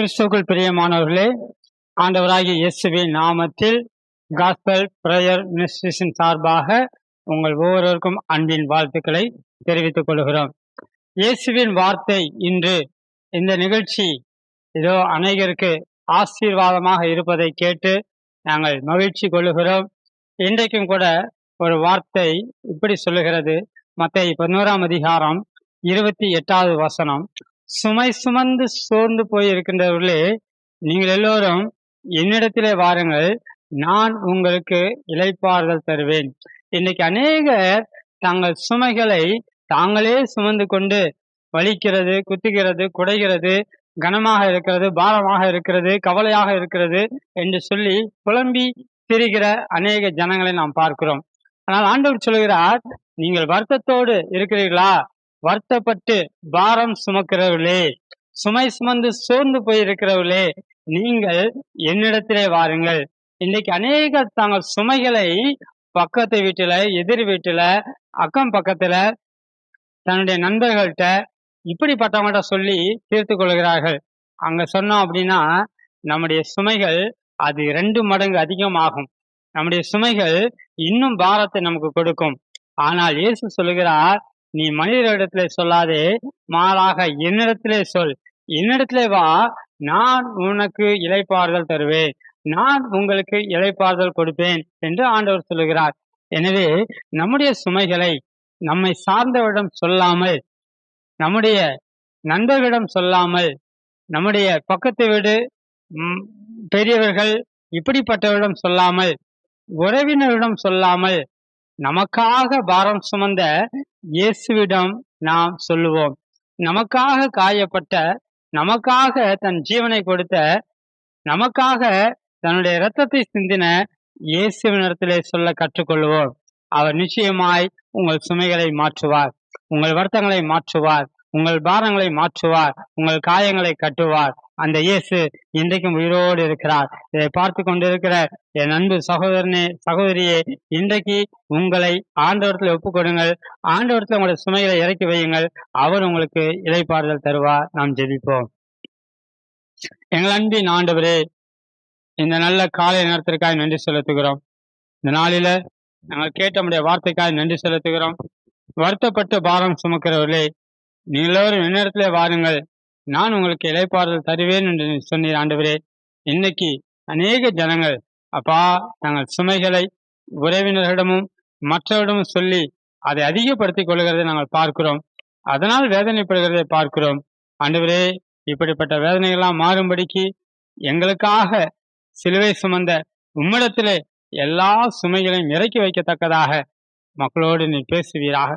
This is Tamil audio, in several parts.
கிறிஸ்துக்குள் பிரியமானவர்களே ஆண்டவராகிய இயேசுவின் நாமத்தில் காஸ்பல் பிரேயர் மினிஸ்ட்ரேஷன் சார்பாக உங்கள் ஒவ்வொருவருக்கும் அன்பின் வாழ்த்துக்களை தெரிவித்துக் கொள்கிறோம். இயேசுவின் வார்த்தை இன்று இந்த நிகழ்ச்சி இதோ அநேகருக்கு ஆசீர்வாதமாக இருப்பதை கேட்டு நாங்கள் மகிழ்ச்சி கொள்ளுகிறோம். இன்றைக்கும் கூட ஒரு வார்த்தை இப்படி சொல்லுகிறது. மத்த பதினோராம் அதிகாரம் இருபத்தி எட்டாவது வசனம். சுமை சுமந்து சோர்ந்து போய் இருக்கின்றவர்களே நீங்கள் எல்லோரும் என்னிடத்திலே வாருங்கள் நான் உங்களுக்கு இளைப்பாறுதல் தருவேன். இன்னைக்கு அநேகர் தங்கள் சுமைகளை தாங்களே சுமந்து கொண்டு வலிக்கிறது குத்துகிறது குடைகிறது கனமாக இருக்கிறது பாரமாக இருக்கிறது கவலையாக இருக்கிறது என்று சொல்லி புலம்பி திரிகிற அநேக ஜனங்களை நாம் பார்க்கிறோம். ஆனால் ஆண்டவர் சொல்கிறார் நீங்கள் வருத்தத்தோடு இருக்கிறீர்களா? வருத்தப்பட்டு பாரம் சுமக்கிறவர்களே சுமை சுமந்து சோர்ந்து போயிருக்கிறவர்களே நீங்கள் என்னிடத்திலே வாருங்கள். இன்னைக்கு அநேக தாங்கள் சுமைகளை பக்கத்து வீட்டுல எதிர் வீட்டுல அக்கம் பக்கத்துல தன்னுடைய நண்பர்கள்ட்ட இப்படிப்பட்டவங்கள்ட்ட சொல்லி தீர்த்து கொள்கிறார்கள். அங்க சொன்னோம் அப்படின்னா நம்முடைய சுமைகள் அது ரெண்டு மடங்கு அதிகமாகும். நம்முடைய சுமைகள் இன்னும் பாரத்தை நமக்கு கொடுக்கும். ஆனால் இயேசு சொல்லுகிறார் நீ மனிதரிடத்திலே சொல்லாதே மாறாக என்னிடத்திலே சொல். என்னிடத்திலே வா நான் உனக்கு இலைப்பாறுதல் தருவேன். நான் உங்களுக்கு இலைப்பாறுதல் கொடுப்பேன் என்று ஆண்டவர் சொல்லுகிறார். எனவே நம்முடைய சுமைகளை நம்மை சார்ந்தவரிடம் சொல்லாமல் நம்முடைய நண்பர்களிடம் சொல்லாமல் நம்முடைய பக்கத்து வீடு பெரியவர்கள் இப்படிப்பட்டவரிடம் சொல்லாமல் உறவினரிடம் சொல்லாமல் நமக்காக பாரம் சுமந்த இயேசுவிடம் நாம் சொல்லுவோம். நமக்காக காயப்பட்ட நமக்காக தன் ஜீவனை கொடுத்த நமக்காக தன்னுடைய இரத்தத்தை சிந்தின இயேசுவினிடத்திலே சொல்ல கற்றுக்கொள்வோம். அவர் நிச்சயமாய் உங்கள் சுமைகளை மாற்றுவார். உங்கள் வருத்தங்களை மாற்றுவார். உங்கள் பாரங்களை மாற்றுவார் உங்கள் காயங்களை கட்டுவார். அந்த இயேசு இன்றைக்கும் உயிரோடு இருக்கிறார். இதை பார்த்து கொண்டிருக்கிற என் அன்பு சகோதரனே சகோதரியே இன்றைக்கு உங்களை ஆண்டவரத்தில் ஒப்புக்கொடுங்கள். ஆண்டவரத்தில் உங்களுடைய சுமைகளை இறக்கி வையுங்கள். அவர் உங்களுக்கு இலைப்பாறுதல் தருவார். நாம் ஜெபிப்போம். எங்கள் அன்பின் ஆண்டவரே இந்த நல்ல காலை நேரத்திற்காக நன்றி செலுத்துகிறோம். இந்த நாளில நாங்கள் கேட்ட முடிய வார்த்தைக்காக நன்றி செலுத்துகிறோம். வருத்தப்பட்டு பாரம் சுமக்கிறவர்களே நீங்களோரும் என்னிடத்துல வாருங்கள். நான் உங்களுக்கு இலைப்பாறுதல் தருவேன் என்று சொன்னீர் ஆண்டவரே. இன்னைக்கு அநேக ஜனங்கள் அப்பா தங்கள் சுமைகளை உறவினர்களிடமும் மற்றவரிடமும் சொல்லி அதை அதிகப்படுத்திக் கொள்கிறதை நாங்கள் பார்க்கிறோம். அதனால் வேதனைப்படுகிறதை பார்க்கிறோம். ஆண்டவரே இப்படிப்பட்ட வேதனைகள்லாம் மாறும்படிக்கு எங்களுக்காக சிலுவை சுமந்த உம்மிடத்திலே எல்லா சுமைகளையும் இறக்கி வைக்கத்தக்கதாக. மக்களோடு நீ பேசுவீராக.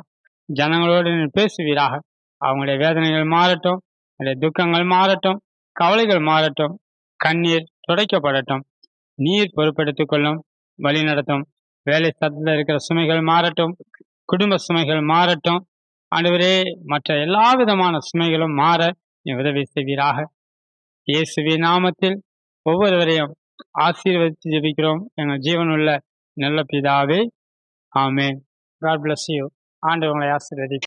ஜனங்களோடு நீ பேசுவீராக. அவங்களுடைய வேதனைகள் மாறட்டும் அவங்களுடைய துக்கங்கள் மாறட்டும் கவலைகள் மாறட்டும் கண்ணீர் துடைக்கப்படட்டும் நீர் பொறுப்பெடுத்துக் கொள்ளும் வழி நடத்தும் வேலை சத்தத்தில் இருக்கிற சுமைகள் மாறட்டும் குடும்ப சுமைகள் மாறட்டும். ஆண்டவரே மற்ற எல்லா விதமான சுமைகளும் மாற நீ உதவி செய்வீராக. இயேசுவி நாமத்தில் ஒவ்வொருவரையும் ஆசீர்வதித்து ஜெபிக்கிறோம். எங்கள் ஜீவனுள்ள நல்ல பிதாவே ஆமே காட் பிளஸ் யூ ஆண்டவங்களை ஆசீர்வதி